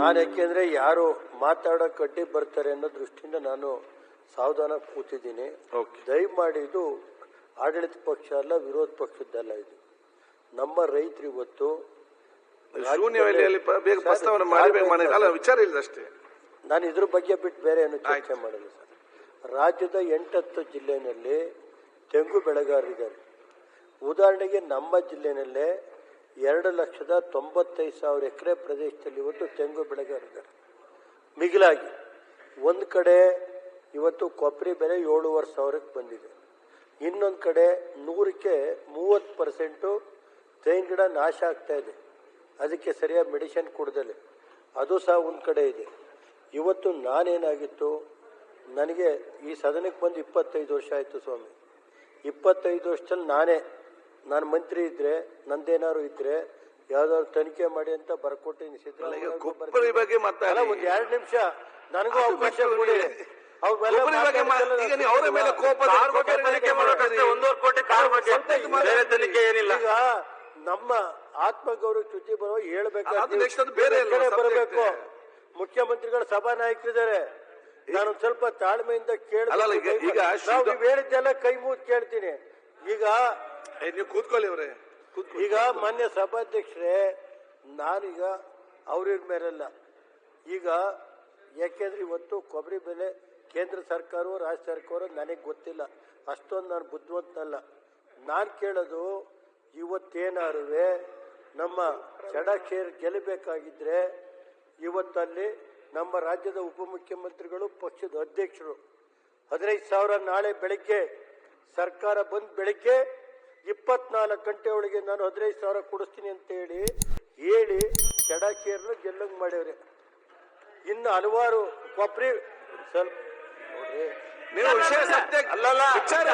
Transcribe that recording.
ನಾನು ಯಾಕೆಂದ್ರೆ ಯಾರು ಮಾತಾಡೋ ಕಡ್ಡಿ ಬರ್ತಾರೆ ಅನ್ನೋ ದೃಷ್ಟಿಯಿಂದ ನಾನು ಸಾವಧಾನ ಕೂತಿದ್ದೀನಿ. ದಯಮಾಡಿ ಇದು ಆಡಳಿತ ಪಕ್ಷ ಅಲ್ಲ ವಿರೋಧ ಪಕ್ಷದ್ದಲ್ಲ ಇದು. ನಮ್ಮ ರೈತರು ಇವತ್ತು ವಿಚಾರ ಇಲ್ಲ ಅಷ್ಟೇ. ನಾನು ಇದ್ರ ಬಗ್ಗೆ ಬಿಟ್ಟು ಬೇರೆ ಏನು ಚರ್ಚೆ. ಮಾಡಲ್ಲ ಸರ್. ರಾಜ್ಯದ ಎಂಟತ್ತು ಜಿಲ್ಲೆಯಲ್ಲಿ ತೆಂಗು ಬೆಳೆಗಾರರಿದ್ದಾರೆ. ಉದಾಹರಣೆಗೆ ನಮ್ಮ ಜಿಲ್ಲೆನಲ್ಲೇ ಎರಡು ಲಕ್ಷದ ತೊಂಬತ್ತೈದು ಸಾವಿರ ಎಕರೆ ಪ್ರದೇಶದಲ್ಲಿ ಇವತ್ತು ತೆಂಗು ಬೆಳೆಗಾರಿದ್ದಾರೆ ಮಿಗಿಲಾಗಿ, ಒಂದು ಕಡೆ ಇವತ್ತು ಕೊಬ್ಬರಿ ಬೆಲೆ ಏಳುವರೆ ಸಾವಿರಕ್ಕೆ ಬಂದಿದೆ. ಇನ್ನೊಂದು ಕಡೆ ನೂರಕ್ಕೆ ಮೂವತ್ತು ಪರ್ಸೆಂಟು ತೆಂಗಿನ ಗಿಡ ನಾಶ ಆಗ್ತಾ ಇದೆ. ಅದಕ್ಕೆ ಸರಿಯಾಗಿ ಮೆಡಿಸಿನ್ ಕೊಡ್ದಲೆ ಅದು ಸಹ ಒಂದು ಕಡೆ ಇದೆ. ಇವತ್ತು ನಾನೇನಾಗಿತ್ತು? ನನಗೆ ಈ ಸದನಕ್ಕೆ ಬಂದು ಇಪ್ಪತ್ತೈದು ವರ್ಷ ಆಯಿತು ಸ್ವಾಮಿ. ಇಪ್ಪತ್ತೈದು ವರ್ಷದಲ್ಲಿ ನಾನೇ ನಾನು ಮಂತ್ರಿ ಇದ್ರೆ ನಂದೇನಾದ್ರು ಇದ್ರೆ ಯಾವ್ದಾದ್ರು ತನಿಖೆ ಮಾಡಿ ಅಂತ ಬರ್ಕೊಟ್ಟಿನಿ. ಸಿದ್ದರಾಮಯ್ಯ ಬಗ್ಗೆ ಒಂದು ಎರಡು ನಿಮಿಷ. ನನಗೂ ಅವಕಾಶ ಕೊಡಿ. ಈಗ ನಮ್ಮ ಆತ್ಮಗೌರವ ಗೌರವ ಬರೋ ಬರುವ ಹೇಳ್ಬೇಕು ಅದು ಬೇರೆ ಅಲ್ವಾ ಬರಬೇಕು. ಮುಖ್ಯಮಂತ್ರಿಗಳ ಸಭಾ ನಾಯಕರಿದ್ದಾರೆ ನಾನು ಸ್ವಲ್ಪ ತಾಳ್ಮೆಯಿಂದ ನೀವು ಹೇಳಿದ್ದೆಲ್ಲ ಕೈ ಮೂತ್ ಕೇಳ್ತೀನಿ. ಈಗ ನೀವು ಕೂತ್ಕೊಳ್ಳಿ ಅವ್ರೆ. ಈಗ ಮಾನ್ಯ ಸಭಾಧ್ಯಕ್ಷರೇ, ನಾನೀಗ ಅವ್ರಿಗ ಮೇಲಲ್ಲ. ಈಗ ಯಾಕೆಂದ್ರೆ ಇವತ್ತು ಕೊಬ್ಬರಿ ಬೆಲೆ ಕೇಂದ್ರ ಸರ್ಕಾರವು ರಾಜ್ಯ ಸರ್ಕಾರ ನನಗೆ ಗೊತ್ತಿಲ್ಲ. ಅಷ್ಟೊಂದು ನಾನು ಬುದ್ಧಿವಂತನಲ್ಲ. ನಾನು ಕೇಳೋದು ಇವತ್ತೇನಾರುವೆ ನಮ್ಮ ಚಡಕೇರ್ ಗೆಲ್ಲಬೇಕಾಗಿದ್ರೆ ಇವತ್ತಲ್ಲಿ ನಮ್ಮ ರಾಜ್ಯದ ಉಪಮುಖ್ಯಮಂತ್ರಿಗಳು, ಪಕ್ಷದ ಅಧ್ಯಕ್ಷರು. ಹದಿನೈದು ಸಾವಿರ ನಾಳೆ ಬೆಳಿಗ್ಗೆ ಸರ್ಕಾರ ಬಂದ್ ಬೆಳಿಗ್ಗೆ ಇಪ್ಪತ್ನಾಲ್ಕು ಗಂಟೆ ಒಳಗೆ ನಾನು ಹದಿನೈದು ಸಾವಿರ ಕೊಡಿಸ್ತೀನಿ ಅಂತೇಳಿ ಹೇಳಿ ಹೇಳಿ ಚಡಾಕಿಯರ್ನ ಗೆಲ್ಲಂಗ್ ಮಾಡ್ಯವ್ರೆ. ಇನ್ನು ಹಲವಾರು ಕೊಬ್ಬರಿ ಸ್ವಲ್ಪ ನೀವು ವಿಷಯ ಸತ್ಯ ಅಲ್ಲಲ್ಲ. ವಿಚಾರ